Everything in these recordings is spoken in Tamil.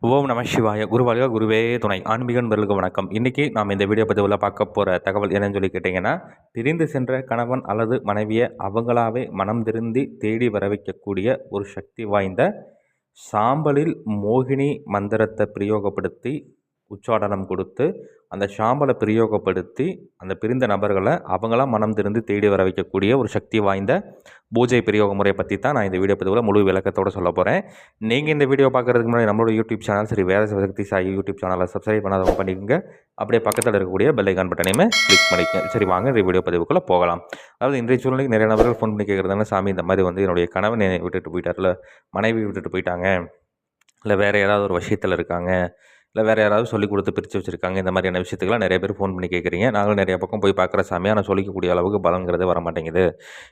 ஓம் நம சிவாய. குருவாழ்க குருவே துணை. ஆன்மீக நண்பர்களுக்கு வணக்கம். இன்றைக்கி நாம் இந்த வீடியோ பதிவில் பார்க்க போகிற தகவல் என்னன்னு சொல்லி கேட்டிங்கன்னா பிரிந்து சென்ற கணவன் அல்லது மனைவியை அவங்களாவே மனம் திருந்தி தேடி வர வைக்கக்கூடிய ஒரு சக்தி வாய்ந்த சாம்பலில் மோகினி மந்திரத்தை பிரயோகப்படுத்தி உச்சாடனம் கொடுத்து அந்த சாம்பலை பிரயோகப்படுத்தி அந்த பிரிந்த நபர்களை அவங்களாம் மனம் திருந்து தேடி வர வைக்கக்கூடிய ஒரு சக்தி வாய்ந்த பூஜை பிரயோக முறையை பற்றி தான் நான் இந்த வீடியோ பதிவில் முழு விளக்கத்தோடு சொல்ல போகிறேன் நீங்கள் இந்த வீடியோ பார்க்குறதுக்கு முன்னாடி நம்மளோட யூடியூப் சேனல் சரி வேறு சக்தி சாய் யூடியூப் சேனலை சப்ஸ்கிரைப் பண்ணாதவங்க பண்ணிக்கோங்க. அப்படியே பக்கத்தில் இருக்கக்கூடிய பெல்லைக்கான் பட்டனையுமே கிளிக் பண்ணிக்கோங்க. சரி வாங்க இந்த வீடியோ பதிவுக்குள்ளே போகலாம். அதாவது இன்றைய சூழ்நிலைக்கு நிறைய நபர்கள் ஃபோன் பண்ணி கேட்குறதுனால சாமி இந்த மாதிரி வந்து என்னுடைய கணவன் விட்டுட்டு போயிட்டார்ல மனைவி விட்டுட்டு போயிட்டாங்க இல்லை வேறு ஏதாவது ஒரு விஷயத்தில் இருக்காங்க இல்லை வேறு யாராவது சொல்லிக் கொடுத்து பிரித்து வச்சுருக்காங்க இந்த மாதிரியான விஷயத்துக்கெல்லாம் நிறைய பேர் ஃபோன் பண்ணி கேட்குறீங்க நாங்களும் நிறைய பக்கம் போய் பார்க்குற சாமி. நான் சொல்லிக்கக்கூடிய அளவுக்கு பலங்கிறது வர மாட்டேங்குது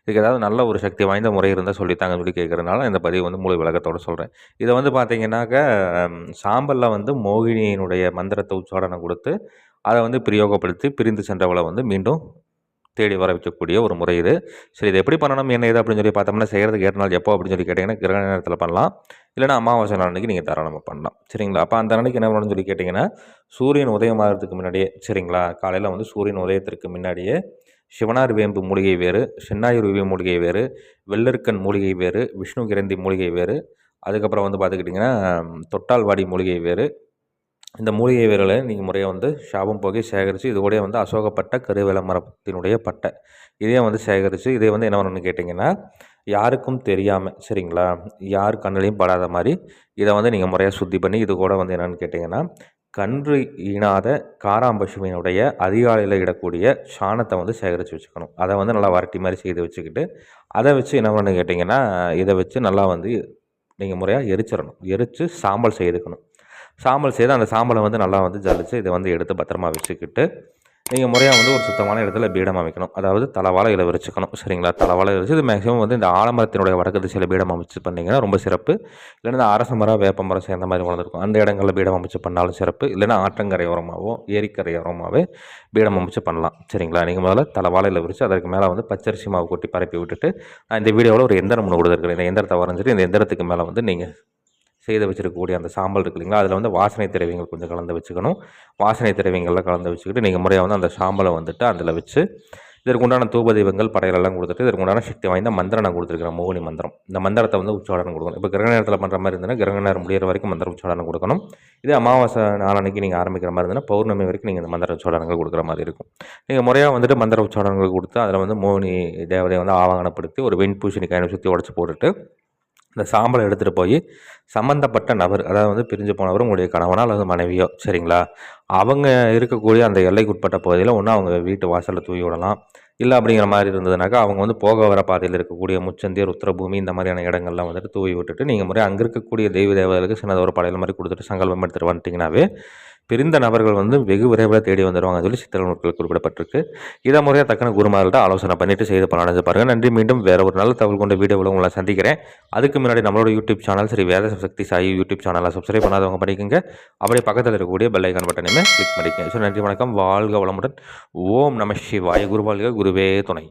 இதுக்கு ஏதாவது நல்ல ஒரு சக்தி வாய்ந்த முறை இருந்தால் சொல்லித்தாங்கன்னு சொல்லி கேட்குறதுனால இந்த பதிவு வந்து முழு விளக்கத்தோடு சொல்கிறேன் இதை வந்து பார்த்தீங்கன்னாக்க சாம்பலில் வந்து மோகினியினுடைய மந்திரத்தை உச்சாடனம் கொடுத்து அதை வந்து பிரயோகப்படுத்தி பிரிந்து சென்றவளை வந்து மீண்டும் தேடி வர வைக்கக்கூடிய ஒரு முறை இது. சரி இது எப்படி பண்ணணும்? என்ன இது அப்படின்னு சொல்லி பார்த்தோம்னா செய்கிறதுக்கு ஏற்ற நாள் எப்போ அப்படின்னு சொல்லி கேட்டிங்கன்னா கிரகண நேரத்தில் பண்ணலாம். இல்லைனா அமாவாசை நாள் அன்றைக்கி நீங்கள் தாராளமாக பண்ணலாம். சரிங்களா? அப்போ அந்த அன்றைக்கி என்ன பண்ணணும்னு சொல்லி கேட்டிங்கன்னா சூரியன் உதயம் ஆகிறதுக்கு முன்னாடியே சரிங்களா? காலையில் வந்து சூரியன் உதயத்திற்கு முன்னாடியே சிவனார் வேம்பு மூலிகை வேறு சின்னாயூர் வேம்பு மூலிகை வேறு வெள்ளருக்கன் மூலிகை வேறு விஷ்ணு கிரந்தி மூலிகை வேறு அதுக்கப்புறம் வந்து பார்த்துக்கிட்டிங்கன்னா தொட்டால்வாடி மூலிகை வேறு இந்த மூலிகை வேர்களை நீங்கள் முறையாக வந்து ஷாபம் போகி சேகரித்து இதோடய வந்து அசோகப்பட்ட கருவேல மரத்தினுடைய பட்டை. இதையும் வந்து சேகரித்து இதே வந்து என்ன பண்ணணும்னு கேட்டிங்கன்னா யாருக்கும் தெரியாமல் சரிங்களா? யார் கண்ணிலையும் படாத மாதிரி இதை வந்து நீங்கள் முறையாக சுத்தி பண்ணி இது கூட வந்து என்னென்னு கேட்டிங்கன்னா கன்று ஈனாத காராம்பசுமையினுடைய அதிகாலையில் இடக்கூடிய சாணத்தை வந்து சேகரித்து வச்சுக்கணும். அதை வந்து நல்லா வரட்டி மாதிரி செய்து வச்சுக்கிட்டு அதை வச்சு என்ன பண்ணு கேட்டிங்கன்னா இதை வச்சு நல்லா வந்து நீங்கள் முறையாக எரிச்சிடணும். எரித்து சாம்பல் செய்துக்கணும். சாம்பல் செய்து அந்த சாம்பலை வந்து நல்லா வந்து ஜலிச்சு இதை வந்து எடுத்து பத்திரமா வச்சுக்கிட்டு நீங்கள் முறையாக வந்து ஒரு சுத்தமான இடத்துல பீடம் அமைக்கணும் அதாவது தலைவாழை இலை விரிச்சுக்கணும். சரிங்களா? தலைவாழை விரிச்சு இது மேக்ஸிமம் வந்து இந்த ஆலமரத்தினுடைய வடக்கு திசையில் பீடம் அமைச்சு பண்ணிங்கன்னா ரொம்ப சிறப்பு. இல்லைன்னா இந்த அரச மரம் வேப்ப மரம் சேர்ந்த மாதிரி வளர்ந்துருக்கும். அந்த இடங்களில் பீடம் அமைச்சு பண்ணாலும் சிறப்பு. இல்லைன்னா ஆற்றங்கரை ஏரிக்கரையோரமாகவே பீடம் அமைச்சு பண்ணலாம். சரிங்களா? நீங்கள் முதல்ல தலைவாழையில் விரிச்சு அதற்கு மேலே வந்து பச்சரிசி மாவு கொட்டி பரப்பி விட்டுட்டு நான் இந்த வீடியோவில் ஒரு எந்திரம் ஒன்று கொடுத்துருக்கேன் இந்த எந்திரத்தை வரைஞ்சிட்டு இந்த எந்திரத்துக்கு மேலே வந்து நீங்கள் செய்து வச்சுருக்கக்கூடிய அந்த சாம்பல் இருக்கு இல்லைங்களா? அதில் வந்து வாசனை திரவியங்கள் கொஞ்சம் கலந்து வச்சுக்கணும். வாசனை திரவியங்கள்லாம் கலந்து வச்சுக்கிட்டு நீங்கள் முறையாக வந்து அந்த சாம்பலை வந்துட்டு அதில் வச்சு இதற்கு உண்டான தூப தெய்வங்கள் கொடுத்துட்டு இதற்கு உண்டான சக்தி வாய்ந்த மந்திரம் நான் கொடுத்துருக்கிறேன். மோகினி மந்திரம். இந்த மந்திரத்தை வந்து உச்சாடனம் கொடுக்கணும். இப்போ கிரக நேரத்தில் பண்ணுற மாதிரி இருந்ததுன்னா கிரக நேரம் முடிகிற வரைக்கும் மந்திரம் உச்சாடனம் கொடுக்கணும். இதே அமாவாசை நாளன்னைக்கு நீங்கள் ஆரம்பிக்கிற மாதிரி இருந்ததுன்னா பௌர்ணமி வரைக்கும் நீங்கள் இந்த மந்திர உச்சாடனங்கள் கொடுக்குற மாதிரி இருக்கும். நீங்கள் முறையாக வந்துட்டு மந்திர உச்சாடனங்கள் கொடுத்து அதில் வந்து மோகினி தேவதையை வந்து ஆவாகனப்படுத்தி ஒரு வெண்பூசணி கையை சுற்றி உடச்சி போட்டுட்டு இந்த சாம்பலை எடுத்துகிட்டு போய் சம்மந்தப்பட்ட நபர் அதாவது வந்து பிரிஞ்சு போனவர் உங்களுடைய கணவனோ அல்லது மனைவியோ சரிங்களா? அவங்க இருக்கக்கூடிய அந்த எல்லைக்குட்பட்ட பகுதியில் ஒன்று அவங்க வீட்டு வாசலில் தூவி விடலாம். இல்லை அப்படிங்கிற மாதிரி இருந்ததுனாக்கா அவங்க வந்து போக வர பாதையில் இருக்கக்கூடிய முச்சந்திய ருத்ரபூமி இந்த மாதிரியான இடங்கள்லாம் வந்துட்டு தூவி விட்டுட்டு நீங்கள் முறை அங்கே இருக்கக்கூடிய தெய்வ தேவதைகளுக்கு சின்னதாக ஒரு படையல் மாதிரி கொடுத்துட்டு சங்கல்பம் எடுத்துகிட்டு வந்துட்டிங்கனாவே பிரிந்த நபர்கள் வந்து வெகு விரைவில் தேடி வந்துடுவாங்க சொல்லி சித்திரை நூட்கள் குறிப்பிடப்பட்டிருக்கு. இதை முறையாக தக்கன குருமார்கள்ட்ட ஆலோசனை பண்ணிவிட்டு செய்து பலனடைஞ்சு பாருங்கள் நன்றி. மீண்டும் வேறு ஒரு நல்ல தகவல் கொண்ட வீடியோவில் உங்களை சந்திக்கிறேன். அதுக்கு முன்னாடி நம்மளோட யூடியூப் சேனல் சரி வேத சக்தி சாயி யூடியூப் சேனலை சப்ஸ்கிரைப் பண்ணாதவங்க பண்ணிக்கோங்க. அப்படியே பக்கத்தில் இருக்கக்கூடிய பெல் ஐக்கான் பட்டனையுமே கிளிக் பண்ணிக்கோங்க. ஸோ நன்றி. வணக்கம். வாழ்க வளமுடன். ஓம் நம சிவாய. குருவாழ்க. குருவே துணை.